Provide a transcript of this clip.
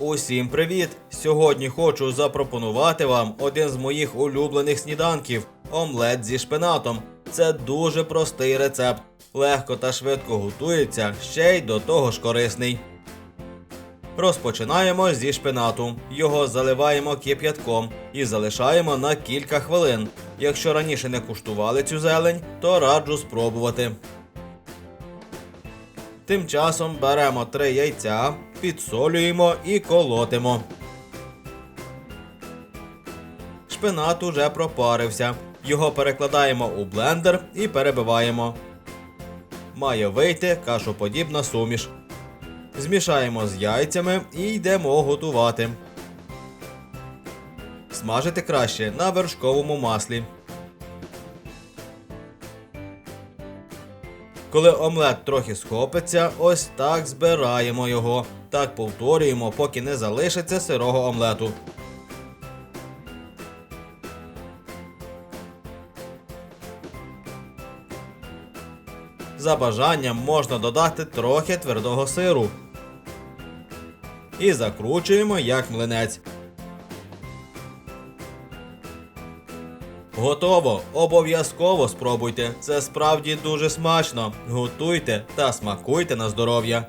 Усім привіт! Сьогодні хочу запропонувати вам один з моїх улюблених сніданків омлет зі шпинатом. Це дуже простий рецепт, легко та швидко готується, ще й до того ж корисний. Розпочинаємо зі шпинату. Його заливаємо кип'ятком і залишаємо на кілька хвилин. Якщо раніше не куштували цю зелень, то раджу спробувати. Тим часом беремо три яйця, підсолюємо і колотимо. Шпинат уже пропарився. Його перекладаємо у блендер і перебиваємо. Має вийти кашоподібна суміш. Змішаємо з яйцями і йдемо готувати. Смажити краще на вершковому маслі. Коли омлет трохи схопиться, ось так збираємо його. Так повторюємо, поки не залишиться сирого омлету. За бажанням можна додати трохи твердого сиру. І закручуємо як млинець. Готово! Обов'язково спробуйте. Це справді дуже смачно. Готуйте та смакуйте на здоров'я.